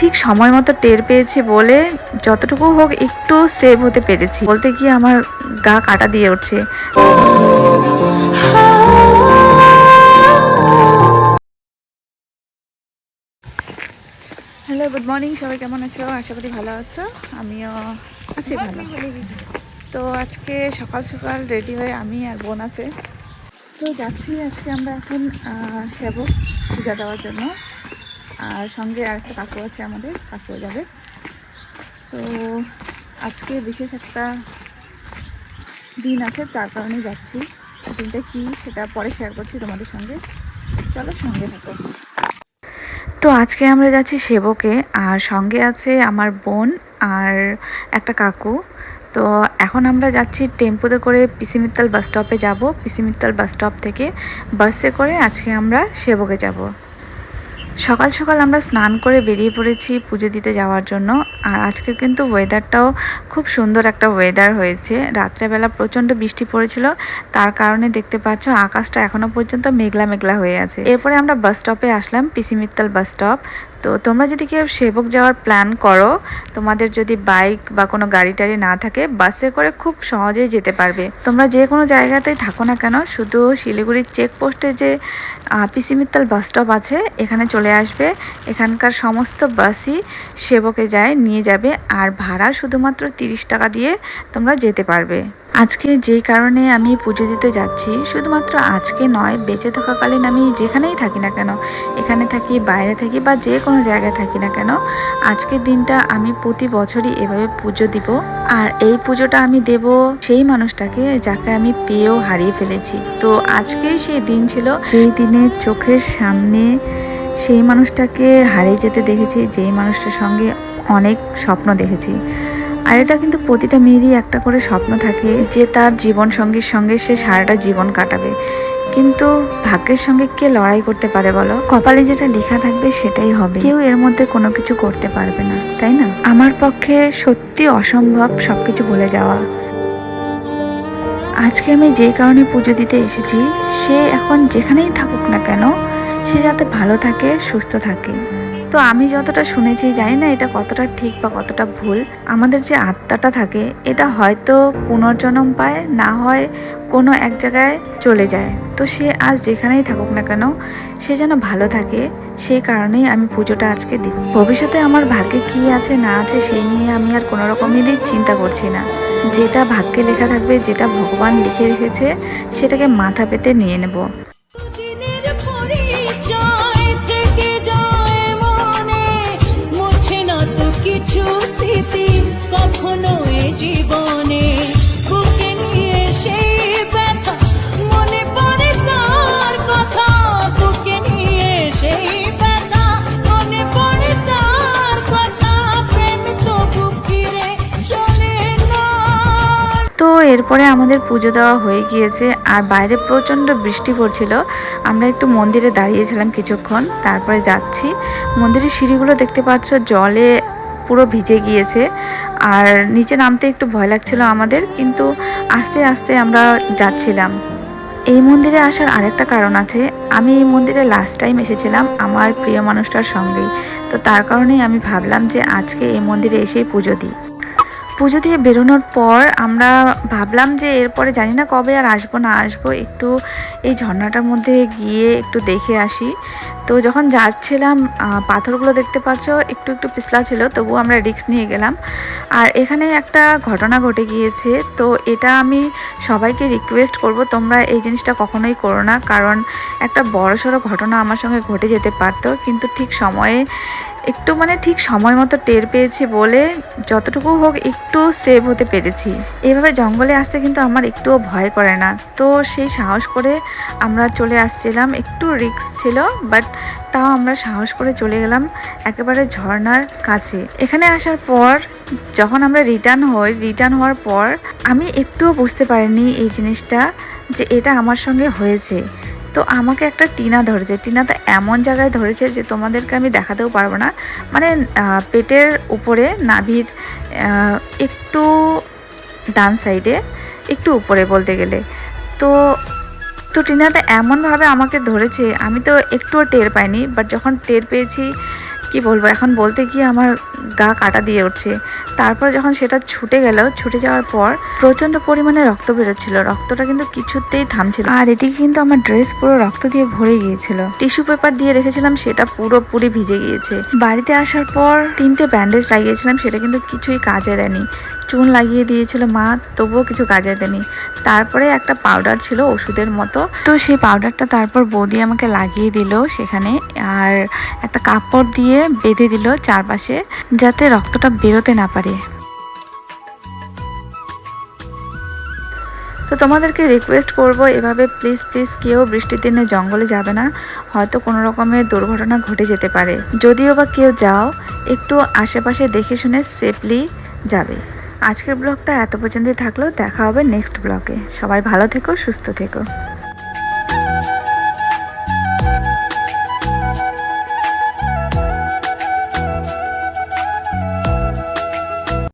ঠিক সময় মতো টের পেয়েছি বলে যতটুকু হোক একটু সেভ হতে পেরেছি। বলতে গিয়ে আমার গা কাটা দিয়ে উঠছে। হ্যালো গুড মর্নিং সবাই কেমন আছো? আশা করি ভালো আছো। আমিও আছি ভালো। তো আজকে সকাল সকাল রেডি হয়ে আমি আর বোন আছে। তো যাচ্ছি আজকে আমরা এখন সেবক পূজা দেওয়ার জন্য। আর সঙ্গে আর একটা কাকু আছে আমাদের, কাকুও যাবে। তো আজকে বিশেষ একটা দিন আছে, তার কারণে যাচ্ছি। দিনটা কি সেটা পরে শেয়ার করছি তোমাদের সঙ্গে। চলো সঙ্গে থাকো। তো আজকে আমরা যাচ্ছি সেবকে, আর সঙ্গে আছে আমার বোন আর একটা কাকু। তো এখন আমরা যাচ্ছি টেম্পুতে করে পিসিমিত্তাল বাস স্টপে যাব। পিসিমিত্তাল বাস স্টপ থেকে বাসে করে আজকে আমরা সেবকে যাব। সকাল সকাল আমরা স্নান করে বেরিয়ে পড়েছি পুজো দিতে যাওয়ার জন্য। আর আজকে কিন্তু ওয়েদারটাও খুব সুন্দর একটা ওয়েদার হয়েছে। রাত্রেবেলা প্রচণ্ড বৃষ্টি পড়েছিল, তার কারণে দেখতে পাচ্ছ আকাশটা এখনও পর্যন্ত মেঘলা মেঘলা হয়ে আছে। এরপরে আমরা বাস স্টপে আসলাম পিসি মিত্তাল বাস স্টপ তো তোমরা যদি কেউ সেবক যাওয়ার প্ল্যান করো, তোমাদের যদি বাইক বা কোনো গাড়ি টাড়ি না থাকে বাসে করে খুব সহজেই যেতে পারবে। তোমরা যে কোনো জায়গাতেই থাকো না কেন, শুধু শিলিগুড়ির চেকপোস্টে যে পিসি মিত্তাল বাস স্টপ আছে, এখানে চলে আসবে। এখানকার সমস্ত বাসই সেবকে যায়, নিয়ে যাবে। আর ভাড়া শুধুমাত্র তিরিশ টাকা দিয়ে তোমরা যেতে পারবে। আজকে যে কারণে আমি পুজো দিতে যাচ্ছি, শুধুমাত্র আজকে নয়, বেঁচে থাকাকালীন আমি যেখানেই থাকি না কেন, এখানে থাকি, বাইরে থাকি বা যে কোনো জায়গায় থাকি না কেন, আজকের দিনটা আমি প্রতি বছরই এভাবে পুজো দিব। আর এই পুজোটা আমি দেব সেই মানুষটাকে যাকে আমি পেয়েও হারিয়ে ফেলেছি। তো আজকেই সেই দিন ছিল, যেই দিনে চোখের সামনে সেই মানুষটাকে হারিয়ে যেতে দেখেছি, যেই মানুষটার সঙ্গে অনেক স্বপ্ন দেখেছি। আর এটা কিন্তু প্রতিটা মেয়েরই একটা করে স্বপ্ন থাকে যে তার জীবন সঙ্গীর সঙ্গে সে সারাটা জীবন কাটাবে। কিন্তু ভাগ্যের সঙ্গে কে লড়াই করতে পারে বলো? কপালে যেটা লেখা থাকবে সেটাই হবে। কেউ এর মধ্যে কোনো কিছু করতে পারবে না, তাই না? আমার পক্ষে সত্যি অসম্ভব সবকিছু ভুলে যাওয়া। আজকে আমি যে কারণে পুজো দিতে এসেছি, সে এখন যেখানেই থাকুক না কেন, সে যাতে ভালো থাকে, সুস্থ থাকে। তো আমি যতটা শুনেছি, জানি না এটা কতটা ঠিক বা কতটা ভুল। আমাদের যে আত্মাটা থাকে, এটা হয়তো পুনর্জন্ম পায়, না হয় কোনো এক জায়গায় চলে যায়। তো সে আজ যেখানেই থাকুক না কেন, সে যেন ভালো থাকে, সেই কারণেই আমি পুজোটা আজকে দিই। ভবিষ্যতে আমার ভাগ্যে কি আছে, না আছে, সেই নিয়ে আমি আর কোনো রকমেরই চিন্তা করছি না। যেটা ভাগ্যে লেখা থাকবে, যেটা ভগবান লিখে রেখেছে, সেটাকে মাথা পেতে নিয়ে নেব। তো এরপরে আমাদের পুজো দেওয়া হয়ে গিয়েছে আর বাইরে প্রচণ্ড বৃষ্টি পড়ছিল। আমরা একটু মন্দিরে দাঁড়িয়েছিলাম কিছুক্ষণ, তারপরে যাচ্ছি। মন্দিরের সিঁড়িগুলো দেখতে পাচ্ছ, জলে পুরো ভিজে গিয়েছে। আর নিচে নামতে একটু ভয় লাগছিল আমাদের, কিন্তু আস্তে আস্তে আমরা যাচ্ছিলাম। এই মন্দিরে আসার আরেকটা কারণ আছে। আমি এই মন্দিরে লাস্ট টাইম এসেছিলাম আমার প্রিয় মানুষটার সঙ্গেই। তো তার কারণেই আমি ভাবলাম যে আজকে এই মন্দিরে এসেই পুজো দিই। পুজো দিয়ে বেরোনোর পর আমরা ভাবলাম যে এরপরে জানি না কবে আর আসব না আসব, একটু এই ঝর্ণাটার মধ্যে গিয়ে একটু দেখে আসি। তো যখন যাচ্ছিলাম পাথরগুলো দেখতে পাচ্ছ একটু একটু পিছলা ছিল, তবুও আমরা রিক্স নিয়ে গেলাম। আর এখানে একটা ঘটনা ঘটে গিয়েছে, তো এটা আমি সবাইকে রিকোয়েস্ট করব, তোমরা এই জিনিসটা কখনোই করো না, কারণ একটা বড়সড় ঘটনা আমার সঙ্গে ঘটে যেতে পারতো, কিন্তু ঠিক সময়ে একটু মানে ঠিক সময় মতো টের পেয়েছি বলে যতটুকু হোক একটু সেভ হতে পেরেছি। এভাবে জঙ্গলে আসতে কিন্তু আমার একটুও ভয় করে না। তো সেই সাহস করে আমরা চলে আসছিলাম। একটু রিস্ক ছিল বাট তাও আমরা সাহস করে চলে গেলাম একেবারে ঝর্নার কাছে। এখানে আসার পর, যখন আমরা রিটার্ন হই রিটার্ন হওয়ার পর আমি একটুও বুঝতে পারিনি এই জিনিসটা যে এটা আমার সঙ্গে হয়েছে। তো আমাকে একটা টিনা ধরেছে। টিনাটা এমন জায়গায় ধরেছে যে তোমাদেরকে আমি দেখাতেও পারব না। মানে পেটের উপরে, নাভির একটু ডান সাইডে, একটু উপরে বলতে গেলে। তো তো টিনাটা এমনভাবে আমাকে ধরেছে, আমি তো একটুও টের পাইনি বাট যখন টের পেয়েছি, কি বলব, এখন বলতে গিয়ে আমার গা কাটা দিয়ে উঠছে। তারপর যখন সেটা ছুটে গেল ছুটে যাওয়ার পর প্রচণ্ড পরিমাণে রক্ত বেরোচ্ছিল। রক্তটা কিন্তু কিছুতেই থামছিল আর এদিকে কিন্তু আমার ড্রেস পুরো রক্ত দিয়ে ভরে গিয়েছিল। টিস্যু পেপার দিয়ে রেখেছিলাম সেটা পুরোপুরি ভিজে গিয়েছে। বাড়িতে আসার পর তিনটে ব্যান্ডেজ লাগিয়েছিলাম সেটা কিন্তু কিছুই কাজে দেয়নি। চুন লাগিয়ে দিয়েছিল মা তবুও কিছু কাজে দেয়নি। তারপরে একটা পাউডার ছিল ওষুধের মতো। তো সেই পাউডারটা তারপর বৌদি আমাকে লাগিয়ে দিল সেখানে আর একটা কাপড় দিয়ে বেঁধে দিল চারপাশে। যাতে রক্তটা বেরোতে না পারে। তো তোমাদেরকে রিকোয়েস্ট করব এভাবে প্লিজ প্লিজ কেউ বৃষ্টির দিনে জঙ্গলে যাবে না। হয়তো কোনো রকমের দুর্ঘটনা ঘটে যেতে পারে। যদিও বা কেউ যাও, একটু আশেপাশে দেখে শুনে সেফলি যাবে। আজকের ব্লগটা এত পর্যন্তই থাকল। দেখা হবে নেক্সট ব্লগে। সবাই ভালো থেকো, সুস্থ থেকো।